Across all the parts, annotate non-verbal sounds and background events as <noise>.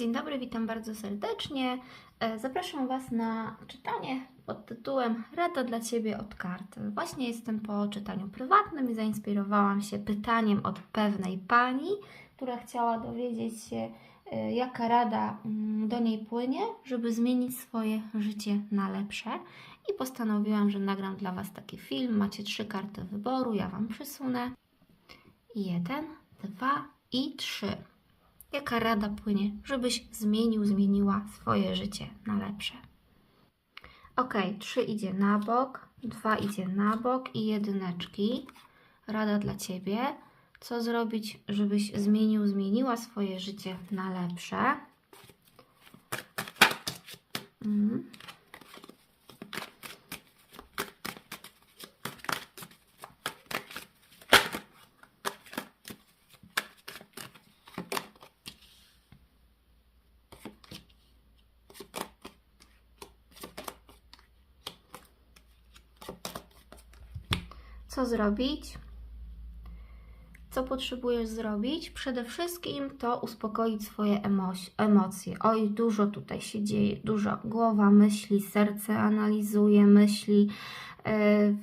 Dzień dobry, witam bardzo serdecznie. E, Zapraszam Was na czytanie pod tytułem Rada dla Ciebie od kart. Właśnie jestem po czytaniu prywatnym i zainspirowałam się pytaniem od pewnej pani, która chciała dowiedzieć się, e, jaka rada mm, do niej płynie, żeby zmienić swoje życie na lepsze. I postanowiłam, że nagram dla Was taki film. Macie trzy karty wyboru, ja Wam przysunę. Jeden, dwa i trzy. Jaka rada płynie, żebyś zmienił, zmieniła swoje życie na lepsze? Ok, trzy idzie na bok, dwa idzie na bok i jedyneczki. Rada dla Ciebie. Co zrobić, żebyś zmienił, zmieniła swoje życie na lepsze? Mhm. Co zrobić? Co potrzebujesz zrobić? Przede wszystkim to uspokoić swoje emo- emocje. Oj, dużo tutaj się dzieje, dużo. Głowa myśli, serce analizuje, myśli.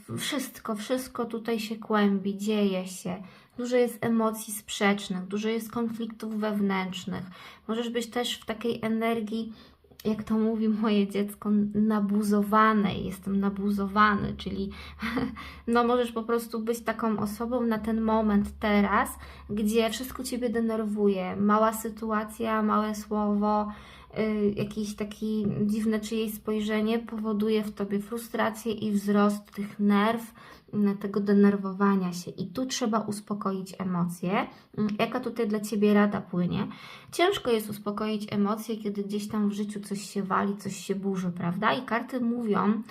Yy, wszystko, wszystko tutaj się kłębi, dzieje się. Dużo jest emocji sprzecznych, dużo jest konfliktów wewnętrznych. Możesz być też w takiej energii jak to mówi moje dziecko, nabuzowanej, jestem nabuzowany, czyli <laughs> no możesz po prostu być taką osobą na ten moment teraz, gdzie wszystko Ciebie denerwuje, mała sytuacja, małe słowo, y, jakieś takie dziwne czyjeś spojrzenie powoduje w Tobie frustrację i wzrost tych nerw, tego denerwowania się. I tu trzeba uspokoić emocje. Y, Jaka tutaj dla Ciebie rada płynie? Ciężko jest uspokoić emocje, kiedy gdzieś tam w życiu coś się wali, coś się burzy, prawda? I karty mówią,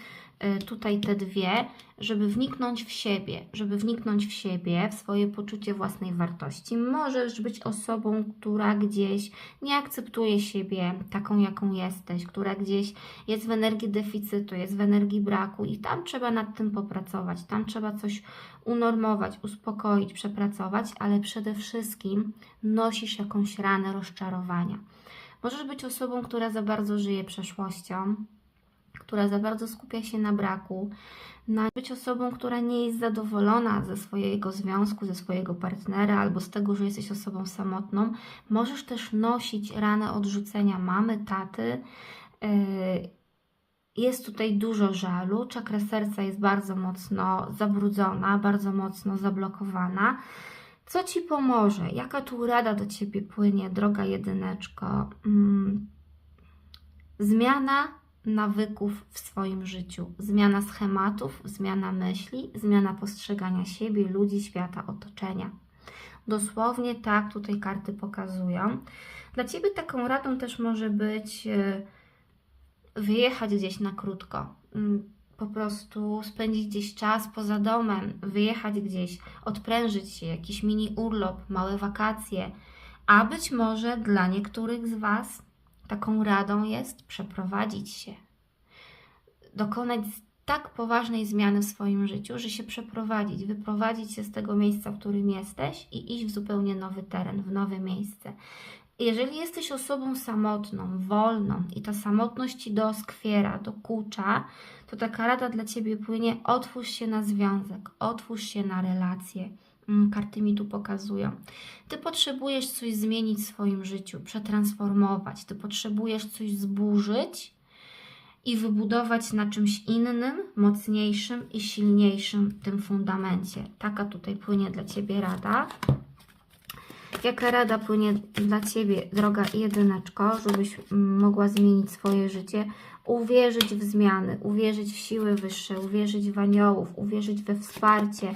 tutaj te dwie, żeby wniknąć w siebie, żeby wniknąć w siebie, w swoje poczucie własnej wartości. Możesz być osobą, która gdzieś nie akceptuje siebie taką, jaką jesteś, która gdzieś jest w energii deficytu, jest w energii braku i tam trzeba nad tym popracować, tam trzeba coś unormować, uspokoić, przepracować, ale przede wszystkim nosisz jakąś ranę rozczarowania. Możesz być osobą, która za bardzo żyje przeszłością, która za bardzo skupia się na braku, na być osobą, która nie jest zadowolona ze swojego związku, ze swojego partnera albo z tego, że jesteś osobą samotną. Możesz też nosić ranę odrzucenia mamy, taty. Yy, jest tutaj dużo żalu, czakra serca jest bardzo mocno zabrudzona, bardzo mocno zablokowana. Co Ci pomoże? Jaka tu rada do Ciebie płynie, droga jedyneczko? Mm. Zmiana nawyków w swoim życiu, zmiana schematów, zmiana myśli, zmiana postrzegania siebie, ludzi, świata, otoczenia. Dosłownie tak tutaj karty pokazują. Dla Ciebie taką radą też może być y, wyjechać gdzieś na krótko. Mm, Po prostu spędzić gdzieś czas poza domem, wyjechać gdzieś, odprężyć się, jakiś mini urlop, małe wakacje. A być może dla niektórych z Was taką radą jest przeprowadzić się. Dokonać tak poważnej zmiany w swoim życiu, że się przeprowadzić, wyprowadzić się z tego miejsca, w którym jesteś i iść w zupełnie nowy teren, w nowe miejsce. Jeżeli jesteś osobą samotną, wolną i ta samotność ci doskwiera, dokucza, to taka rada dla ciebie płynie: otwórz się na związek, otwórz się na relacje. Mm, Karty mi tu pokazują. Ty potrzebujesz coś zmienić w swoim życiu, przetransformować. Ty potrzebujesz coś zburzyć i wybudować na czymś innym, mocniejszym i silniejszym tym fundamencie. Taka tutaj płynie dla ciebie rada. Jaka rada płynie dla Ciebie, droga jedyneczko, żebyś mm, mogła zmienić swoje życie? Uwierzyć w zmiany, uwierzyć w siły wyższe, uwierzyć w aniołów, uwierzyć we wsparcie.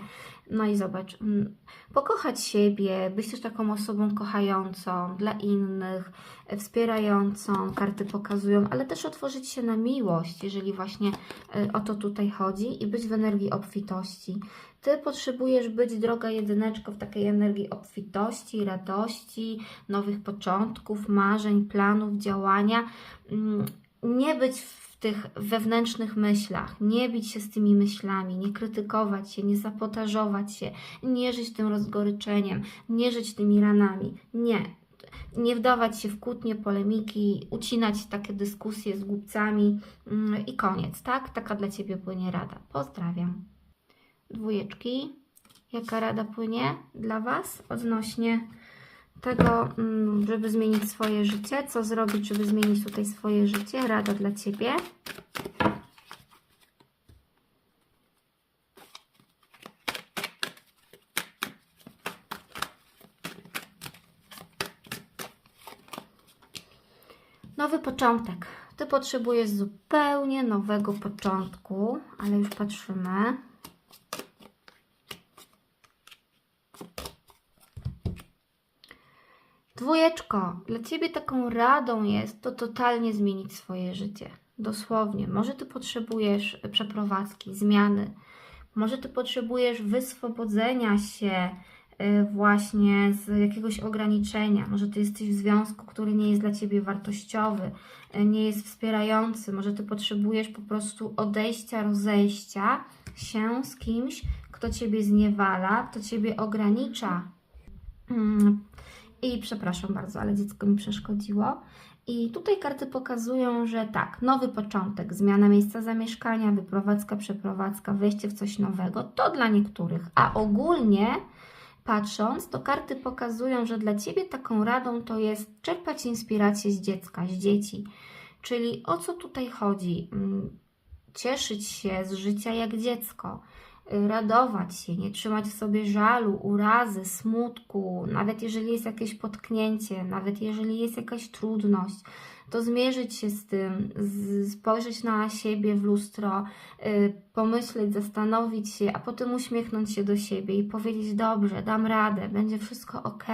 No i zobacz, mm, pokochać siebie, być też taką osobą kochającą dla innych, e, wspierającą, karty pokazują, ale też otworzyć się na miłość, jeżeli właśnie e, o to tutaj chodzi i być w energii obfitości. Ty potrzebujesz być, droga jedyneczko, w takiej energii obfitości, radości, nowych początków, marzeń, planów, działania. Mm, Nie być w tych wewnętrznych myślach, nie bić się z tymi myślami, nie krytykować się, nie zapotażować się, nie żyć tym rozgoryczeniem, nie żyć tymi ranami. Nie. nie wdawać się w kłótnie, polemiki, ucinać takie dyskusje z głupcami mm, i koniec, tak? Taka dla Ciebie płynie rada. Pozdrawiam. Dwójeczki, jaka rada płynie dla Was odnośnie tego, mm, żeby zmienić swoje życie? Co zrobić, żeby zmienić tutaj swoje życie? Rada dla Ciebie. Nowy początek. Ty potrzebujesz zupełnie nowego początku, ale już patrzymy. Dwójeczko, dla Ciebie taką radą jest to totalnie zmienić swoje życie. Dosłownie. Może Ty potrzebujesz przeprowadzki, zmiany. Może Ty potrzebujesz wyswobodzenia się y, właśnie z jakiegoś ograniczenia. Może Ty jesteś w związku, który nie jest dla Ciebie wartościowy, y, nie jest wspierający. Może Ty potrzebujesz po prostu odejścia, rozejścia się z kimś, kto Ciebie zniewala, kto Ciebie ogranicza. Mm, i przepraszam bardzo, ale dziecko mi przeszkodziło. I tutaj karty pokazują, że tak, nowy początek, zmiana miejsca zamieszkania, wyprowadzka, przeprowadzka, wejście w coś nowego, to dla niektórych. A ogólnie patrząc, to karty pokazują, że dla Ciebie taką radą to jest czerpać inspirację z dziecka, z dzieci. Czyli o co tutaj chodzi? Mm, Cieszyć się z życia jak dziecko radować się, nie trzymać w sobie żalu, urazy, smutku, nawet jeżeli jest jakieś potknięcie, nawet jeżeli jest jakaś trudność, to zmierzyć się z tym, spojrzeć na siebie w lustro, y, pomyśleć, zastanowić się, a potem uśmiechnąć się do siebie i powiedzieć: Dobrze, dam radę, będzie wszystko ok.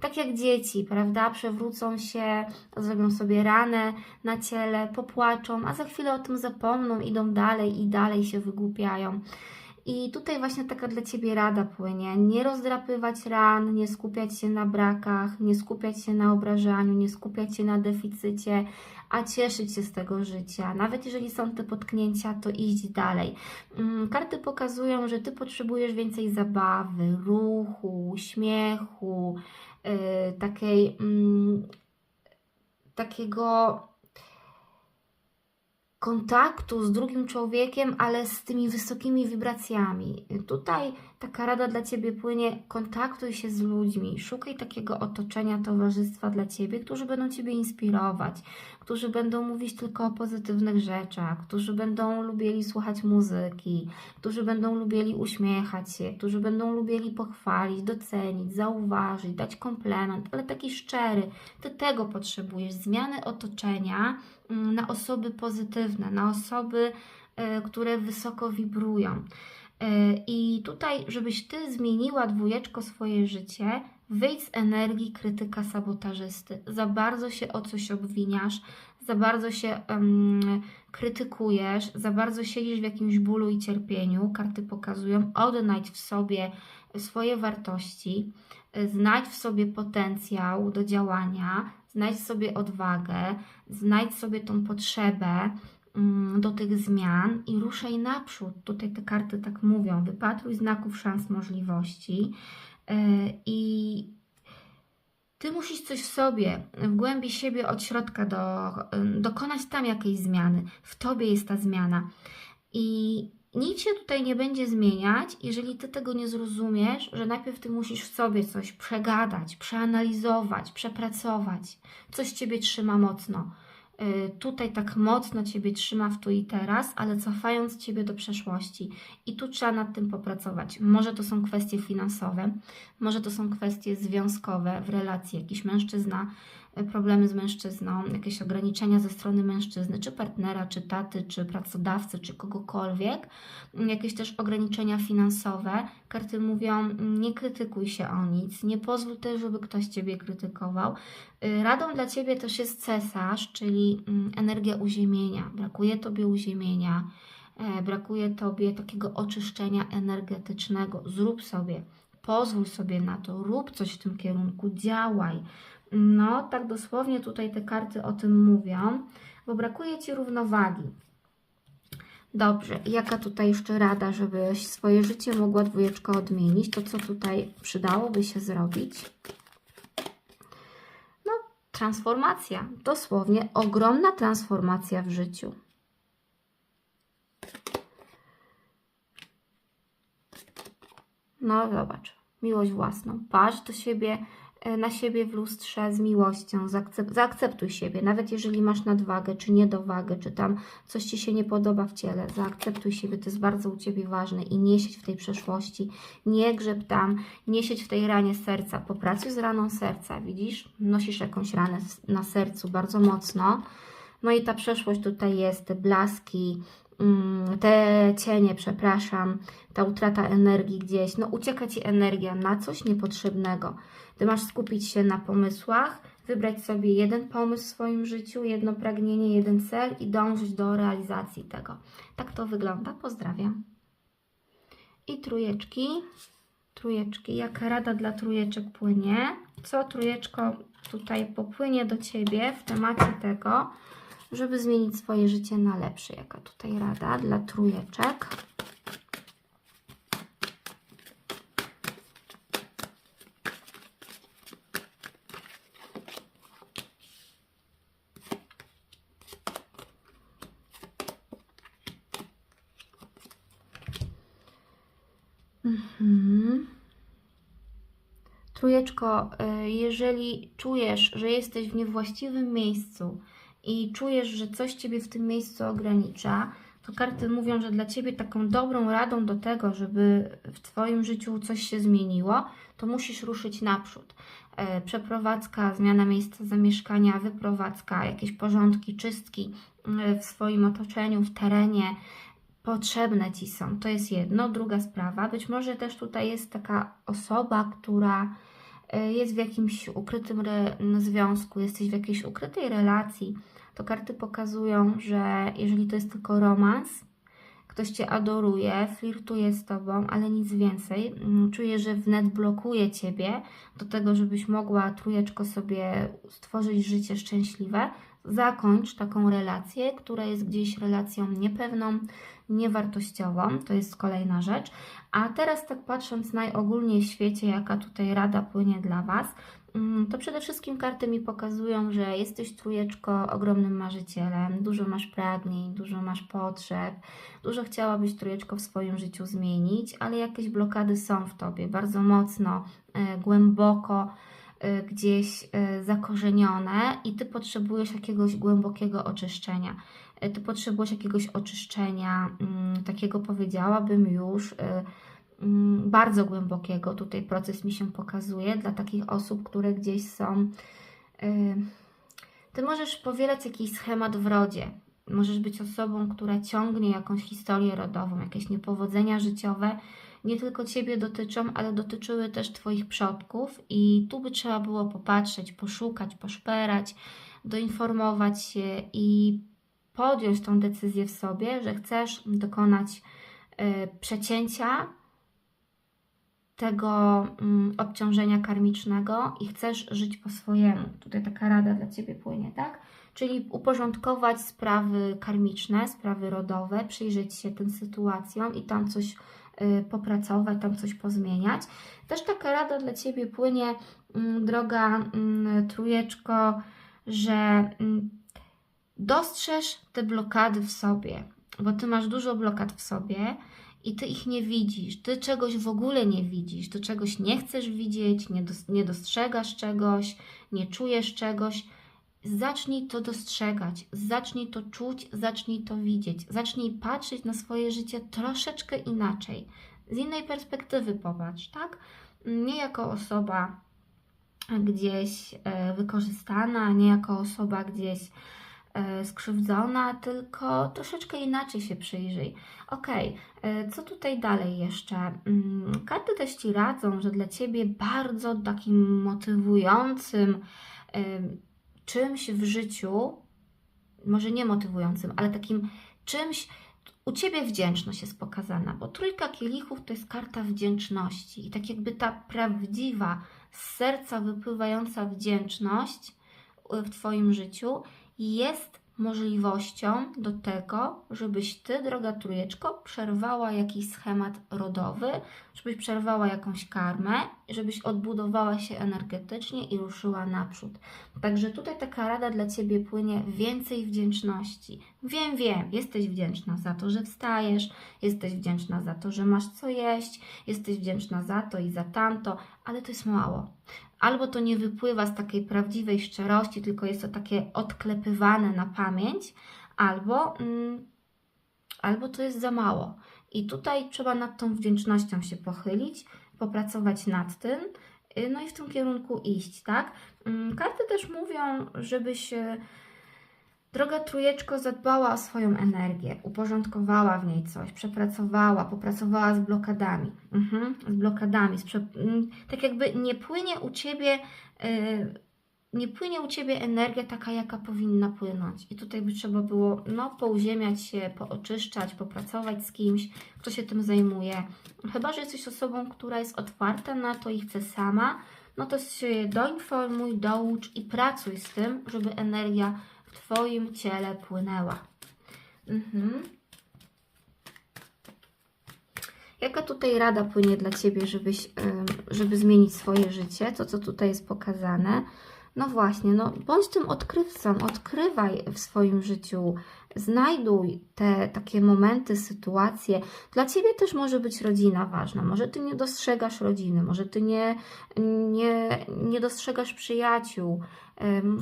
Tak jak dzieci, prawda? Przewrócą się, zrobią sobie ranę na ciele, popłaczą, a za chwilę o tym zapomną, idą dalej i dalej się wygłupiają. I tutaj właśnie taka dla Ciebie rada płynie. Nie rozdrapywać ran, nie skupiać się na brakach, nie skupiać się na obrażaniu, nie skupiać się na deficycie, a cieszyć się z tego życia. Nawet jeżeli są te potknięcia, to iść dalej. Mm, Karty pokazują, że Ty potrzebujesz więcej zabawy, ruchu, śmiechu, yy, takiej, mm, takiego kontaktu z drugim człowiekiem, ale z tymi wysokimi wibracjami. Tutaj taka rada dla Ciebie płynie: kontaktuj się z ludźmi, szukaj takiego otoczenia, towarzystwa dla Ciebie, którzy będą Ciebie inspirować, którzy będą mówić tylko o pozytywnych rzeczach, którzy będą lubili słuchać muzyki, którzy będą lubili uśmiechać się, którzy będą lubili pochwalić, docenić, zauważyć, dać komplement, ale taki szczery. Ty tego potrzebujesz, zmiany otoczenia mm, na osoby pozytywne, na osoby, y, które wysoko wibrują. Y, I tutaj, żebyś ty zmieniła dwójeczko swoje życie, wyjdź z energii krytyka sabotażysty. Za bardzo się o coś obwiniasz, za bardzo się em, krytykujesz, za bardzo siedzisz w jakimś bólu i cierpieniu. Karty pokazują, odnajdź w sobie swoje wartości, znajdź w sobie potencjał do działania, znajdź sobie odwagę, znajdź sobie tą potrzebę do tych zmian i ruszaj naprzód. Tutaj te karty tak mówią. Wypatruj znaków szans, możliwości yy, i ty musisz coś w sobie, w głębi siebie od środka do, dokonać tam jakiejś zmiany. W tobie jest ta zmiana. I nic się tutaj nie będzie zmieniać, jeżeli ty tego nie zrozumiesz, że najpierw ty musisz w sobie coś przegadać, przeanalizować, przepracować. Coś ciebie trzyma mocno. Y, Tutaj tak mocno ciebie trzyma w tu i teraz, ale cofając ciebie do przeszłości. I tu trzeba nad tym popracować. Może to są kwestie finansowe, może to są kwestie związkowe w relacji, jakiś mężczyzna, problemy z mężczyzną, jakieś ograniczenia ze strony mężczyzny, czy partnera, czy taty, czy pracodawcy, czy kogokolwiek, jakieś też ograniczenia finansowe. Karty mówią, nie krytykuj się o nic, nie pozwól też, żeby ktoś Ciebie krytykował. Y, Radą dla Ciebie też jest cesarz, czyli mm, energia uziemienia. Brakuje Tobie uziemienia, e, brakuje Tobie takiego oczyszczenia energetycznego. Zrób sobie, pozwól sobie na to, rób coś w tym kierunku, działaj. No, tak dosłownie tutaj te karty o tym mówią, bo brakuje Ci równowagi. Dobrze, jaka tutaj jeszcze rada, żebyś swoje życie mogła dwójeczko odmienić? To co tutaj przydałoby się zrobić? transformacja, dosłownie ogromna transformacja w życiu. No zobacz, miłość własną. Patrz do siebie, na siebie w lustrze z miłością. Zaakcep- zaakceptuj siebie, nawet jeżeli masz nadwagę, czy niedowagę, czy tam coś Ci się nie podoba w ciele. Zaakceptuj siebie, to jest bardzo u Ciebie ważne i nie siedź w tej przeszłości, nie grzeb tam, nie siedź w tej ranie serca. Popracuj z raną serca, widzisz? Nosisz jakąś ranę na sercu bardzo mocno. No i ta przeszłość tutaj jest, te blaski, te cienie, przepraszam, ta utrata energii gdzieś, no ucieka Ci energia na coś niepotrzebnego. Ty masz skupić się na pomysłach, wybrać sobie jeden pomysł w swoim życiu, jedno pragnienie, jeden cel i dążyć do realizacji tego. Tak to wygląda. Pozdrawiam. I trójeczki. Trójeczki. Jaka rada dla trójeczek płynie? Co trójeczko tutaj popłynie do Ciebie w temacie tego, żeby zmienić swoje życie na lepsze? Jaka tutaj rada dla trójeczek? Mhm. Trójeczko, y, jeżeli czujesz, że jesteś w niewłaściwym miejscu i czujesz, że coś Ciebie w tym miejscu ogranicza, to karty mówią, że dla Ciebie taką dobrą radą do tego, żeby w Twoim życiu coś się zmieniło, to musisz ruszyć naprzód. E, Przeprowadzka, zmiana miejsca zamieszkania, wyprowadzka, jakieś porządki, czystki y, w swoim otoczeniu, w terenie, potrzebne Ci są. To jest jedno. Druga sprawa, być może też tutaj jest taka osoba, która y, jest w jakimś ukrytym związku, jesteś w jakiejś ukrytej relacji, to karty pokazują, że jeżeli to jest tylko romans, ktoś Cię adoruje, flirtuje z Tobą, ale nic więcej, mm, czuje, że wnet blokuje Ciebie do tego, żebyś mogła trójeczko sobie stworzyć życie szczęśliwe, zakończ taką relację, która jest gdzieś relacją niepewną, niewartościową, to jest kolejna rzecz. A teraz tak patrząc najogólniej w świecie, jaka tutaj rada płynie dla Was, to przede wszystkim karty mi pokazują, że jesteś trójeczko ogromnym marzycielem, dużo masz pragnień, dużo masz potrzeb, dużo chciałabyś trójeczko w swoim życiu zmienić, ale jakieś blokady są w Tobie, bardzo mocno, e, głęboko e, gdzieś e, zakorzenione i Ty potrzebujesz jakiegoś głębokiego oczyszczenia. Ty potrzebujesz jakiegoś oczyszczenia, mm, takiego powiedziałabym już mm, bardzo głębokiego. Tutaj proces mi się pokazuje dla takich osób, które gdzieś są. e, Ty możesz powielać jakiś schemat w rodzie. Możesz być osobą, która ciągnie jakąś historię rodową, jakieś niepowodzenia życiowe. Nie tylko Ciebie dotyczą, ale dotyczyły też Twoich przodków, i tu by trzeba było popatrzeć, poszukać, poszperać, doinformować się i podjąć tą decyzję w sobie, że chcesz dokonać y, przecięcia tego mm, obciążenia karmicznego i chcesz żyć po swojemu. Tutaj taka rada dla Ciebie płynie, tak? Czyli uporządkować sprawy karmiczne, sprawy rodowe, przyjrzeć się tym sytuacjom i tam coś y, popracować, tam coś pozmieniać. Też taka rada dla Ciebie płynie, mm, droga mm, trójeczko, że mm, dostrzeż te blokady w sobie, bo Ty masz dużo blokad w sobie i Ty ich nie widzisz, Ty czegoś w ogóle nie widzisz, Ty czegoś nie chcesz widzieć, nie, dos- nie dostrzegasz czegoś, nie czujesz czegoś. Zacznij to dostrzegać, zacznij to czuć, zacznij to widzieć, zacznij patrzeć na swoje życie troszeczkę inaczej, z innej perspektywy popatrz, tak? Nie jako osoba gdzieś e, wykorzystana, nie jako osoba gdzieś skrzywdzona, tylko troszeczkę inaczej się przyjrzyj. Ok, co tutaj dalej jeszcze? Mm, Karty też Ci radzą, że dla Ciebie bardzo takim motywującym em, czymś w życiu, może nie motywującym, ale takim czymś, u Ciebie wdzięczność jest pokazana, bo trójka kielichów to jest karta wdzięczności i tak jakby ta prawdziwa, z serca wypływająca wdzięczność w Twoim życiu jest możliwością do tego, żebyś ty, droga trójeczko, przerwała jakiś schemat rodowy, żebyś przerwała jakąś karmę, żebyś odbudowała się energetycznie i ruszyła naprzód. Także tutaj taka rada dla ciebie płynie więcej wdzięczności. Wiem, wiem, jesteś wdzięczna za to, że wstajesz, jesteś wdzięczna za to, że masz co jeść, jesteś wdzięczna za to i za tamto, ale to jest mało. Albo to nie wypływa z takiej prawdziwej szczerości, tylko jest to takie odklepywane na pamięć, albo, mm, albo to jest za mało. I tutaj trzeba nad tą wdzięcznością się pochylić, popracować nad tym, y, no i w tym kierunku iść, tak? Mm, Karty też mówią, żebyś y, droga trójeczko zadbała o swoją energię, uporządkowała w niej coś, przepracowała, popracowała z blokadami, mhm, z blokadami, z prze... mm, tak jakby nie płynie u Ciebie y, nie płynie u Ciebie energia taka, jaka powinna płynąć. I tutaj by trzeba było no, pouziemiać się, pooczyszczać, popracować z kimś, kto się tym zajmuje. Chyba, że jesteś osobą, która jest otwarta na to i chce sama, no to się doinformuj, doucz i pracuj z tym, żeby energia Twoim ciele płynęła. Mhm. Jaka tutaj rada płynie dla Ciebie, żebyś, żeby zmienić swoje życie? To, co tutaj jest pokazane. No właśnie, no bądź tym odkrywcą, odkrywaj w swoim życiu, znajduj te takie momenty, sytuacje. Dla Ciebie też może być rodzina ważna, może Ty nie dostrzegasz rodziny, może Ty nie, nie, nie dostrzegasz przyjaciół.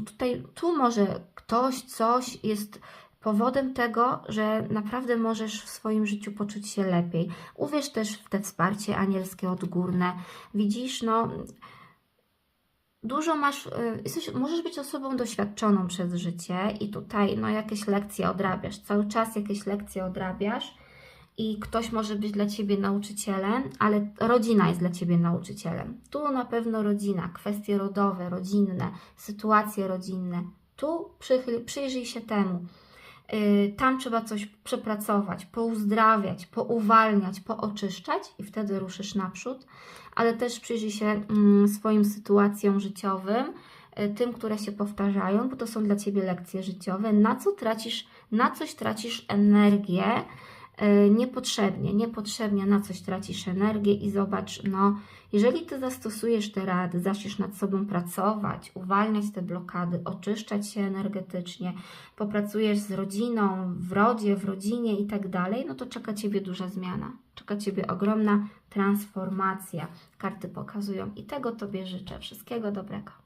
Tutaj, tu może ktoś, coś jest powodem tego, że naprawdę możesz w swoim życiu poczuć się lepiej. Uwierz też w te wsparcie anielskie odgórne. Widzisz, no dużo masz, y, jesteś, możesz być osobą doświadczoną przez życie i tutaj no, jakieś lekcje odrabiasz, cały czas jakieś lekcje odrabiasz i ktoś może być dla Ciebie nauczycielem, ale rodzina jest dla Ciebie nauczycielem. Tu na pewno rodzina, kwestie rodowe, rodzinne, sytuacje rodzinne. Tu przyjrzyj się temu. Yy, tam trzeba coś przepracować, pouzdrawiać, pouwalniać, pooczyszczać i wtedy ruszysz naprzód, ale też przyjrzyj się mm, swoim sytuacjom życiowym, y, tym, które się powtarzają, bo to są dla Ciebie lekcje życiowe, na co tracisz, na coś tracisz energię, y, niepotrzebnie, niepotrzebnie na coś tracisz energię i zobacz, no, jeżeli Ty zastosujesz te rady, zaczniesz nad sobą pracować, uwalniać te blokady, oczyszczać się energetycznie, popracujesz z rodziną, w rodzie, w rodzinie i tak dalej, no to czeka Ciebie duża zmiana, czeka Ciebie ogromna transformacja. Karty pokazują i tego Tobie życzę. Wszystkiego dobrego.